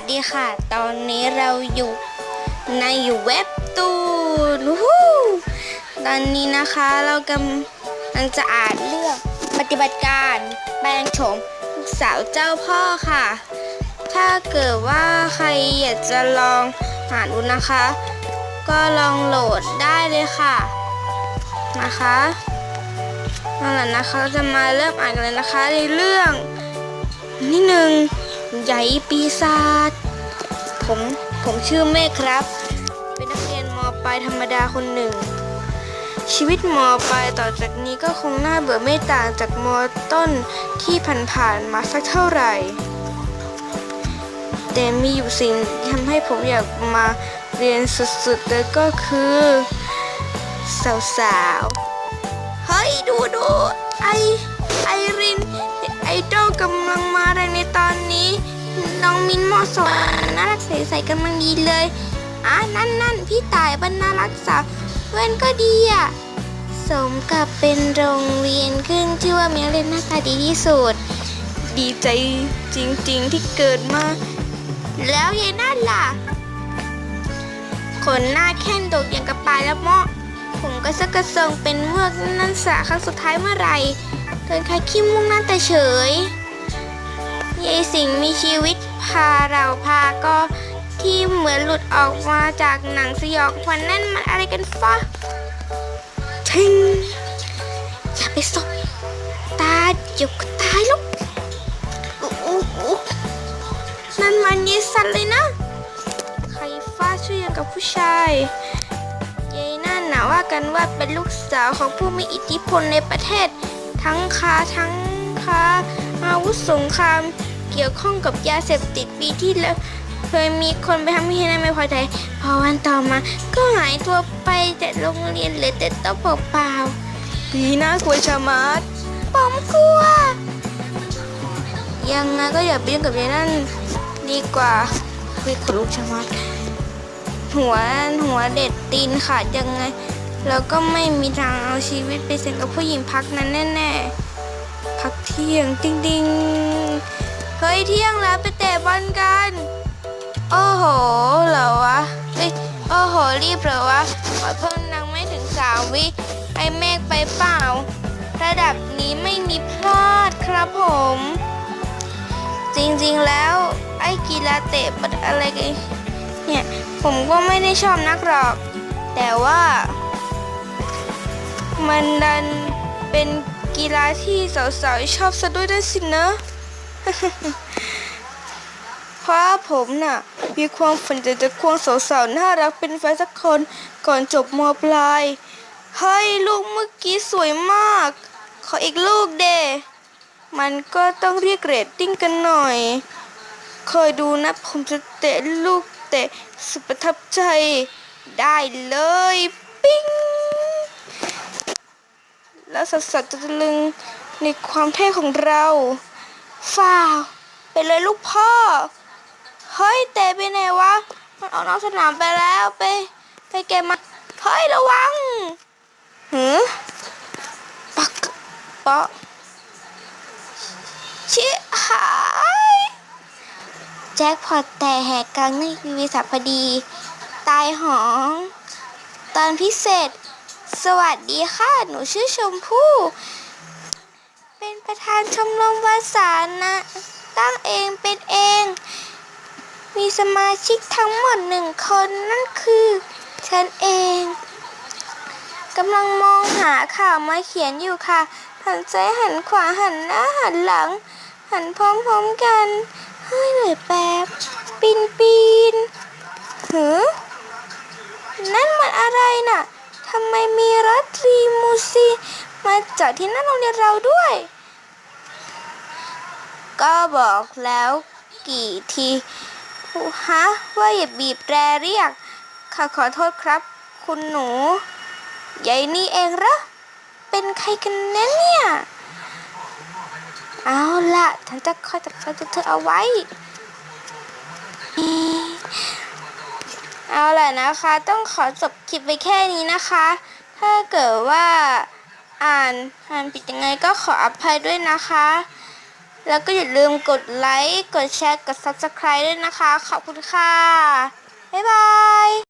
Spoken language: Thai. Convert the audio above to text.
สดีค่ะ ตอนนี้เราอยู่ในเว็บตูนตอนนี้นะคะเรากำลังจะอ่านเรื่องปฏิบัติการแปลงโฉมสาวเจ้าพ่อค่ะ ถ้าเกิดว่าใครอยากจะลองอ่านดูนะคะ ก็ลองโหลดได้เลยค่ะ นะคะนั่นแหละนะคะเราจะมาเริ่มอ่านกันเลยนะคะในเรื่องนี่หนึ่ง ใหญ่ปีศาจผมผมชื่อเมฆครับ เป็นนักเรียนมปลายธรรมดาคนหนึ่ง ชีวิตมปลายต่อจากนี้ก็คงน่าเบื่อไม่ต่างจากมต้นที่ผ่านๆมาสักเท่าไหร่ แต่มีอยู่สิ่งที่ทำให้ผมอยากมาเรียนสุดๆเลยก็คือ สาวๆ เฮ้ย ดูดูไอไอริน ไอดอลกำลัง มินเหมาะสมน่ารักใสๆกำลังดีเลยอะนั่นนั่นพี่ตายบรรณารักษาเว้นก็ดีอะสมกับเป็นโรงเรียนขึ้นชื่อว่ามีเรียนหน้าตาดีที่สุด ดีใจจริงๆที่เกิดมา แล้วยายนั่นล่ะขนหน้าแข้งดกอย่างกระปายแล้วเมาะผมก็สักระเซิงเป็นเมือกนั่นสาครั้งสุดท้ายเมื่อไหร่เดินคายขี้มุ่งนั่นแต่เฉย ยายสิงมีชีวิตพาเราพาก็ที่เหมือนหลุดออกมาจากหนังสยองขวัญนั่นมันอะไรกันฟะทิงอย่าไปสบตาเดี๋ยวก็ตายลูกนั่นมันยายสันเลยนะใครฟ้าช่วยยังกับผู้ชายยายนั่นนะว่ากันว่าเป็นลูกสาวของผู้มีอิทธิพลในประเทศ ทั้งค้าทั้งค้าอาวุธสงคราม เกี่ยวข้องกับยาเสพติดปีที่แล้วเคยมีคนไปทำให้นายไม่พอใจพอวันต่อมา ก็หายตัวไปจากโรงเรียนเหลือแต่โต๊ะเปล่าๆปีน่ากลัวชะมัดผมกลัว ยังไงก็อย่าไปยุ่งกับยายนั่นดีกว่าคุยขนลุกชะมัดหัวหัวเด็ดตีนขาดยังไง แล้วก็ไม่มีทางเอาชีวิตไปเสี่ยงกับผู้หญิงพักนั้นแน่ๆ พักเที่ยงติงติง เฮ้ยเที่ยงแล้วไปเตะบอลกัน โอ้โหเหรอวะเอ้ยโอ้โหรีบเหรอวะขอเพิ่มนังไม่ถึงสามวิ ไอเมฆไปเปล่า ระดับนี้ไม่มีพลาดครับผม จริงๆแล้ว ไอ้กีฬาเตะบอลอะไรกันเนี่ยผมก็ไม่ได้ชอบนักหรอก แต่ว่า มันดันเป็นกีฬาที่สาวๆชอบซะด้วยนะสินะ เพราะผมน่ะ มีความฝันจะจะควงสาวๆน่ารักเป็นแฟนสักคนก่อนจบมปลายเฮ้ยลูกเมื่อกี้สวยมาก ขออีกลูกเดมันก็ต้องเรียกเรตติ้งกันหน่อย เคยดูนะ ผมจะเตะลูกเตะสุดประทับใจ ได้เลย ปิ้ง แล้วสัสๆจะตะลึงในความเท่ของเรา ฝ่าวไปเลยลูกพ่อ เฮ้ยเตะไปไหนวะ มันออกนอกสนามไปแล้วไป ไปเกมมาเฮ้ยระวังหือปักปะชิหายแจ็คพอตแต่แหกกลางในวีสัพพอดี ตายหอง ตอนพิเศษ สวัสดีค่ะ หนูชื่อชมพู่ ประธานชมรมวาสานะตั้งเองเป็นเอง มีสมาชิกทั้งหมดหนึ่งคนนั่นคือฉันเองกำลังมองหาข่าวมาเขียนอยู่ค่ะ หันซ้ายหันขวาหันหน้าหันหลัง หันพร้อมๆกันเฮ้ยเหนื่อยแป๊บปีนปีนหือนั่นมันอะไรน่ะทำไมมีรถรีมูซีมาจอดที่หน้าโรงเรียนเราด้วย ก็บอกแล้วกี่ทีฮะว่าอย่าบีบแตรเรียกค่ะขอโทษครับ คุณหนูยายนี่เองเหรอเป็นใครกันแน่เนี่ย เอาละฉันจะคอยจัดการเธอเอาไว้ เอาละนะคะ ต้องขอจบคลิปไปแค่นี้นะคะ ถ้าเกิดว่าอ่านอ่านผิดยังไงก็ขออภัยด้วยนะคะ แล้วก็อย่าลืมกดไลค์ กดแชร์ กด Subscribe ด้วยนะคะ ขอบคุณค่ะ บ๊ายบาย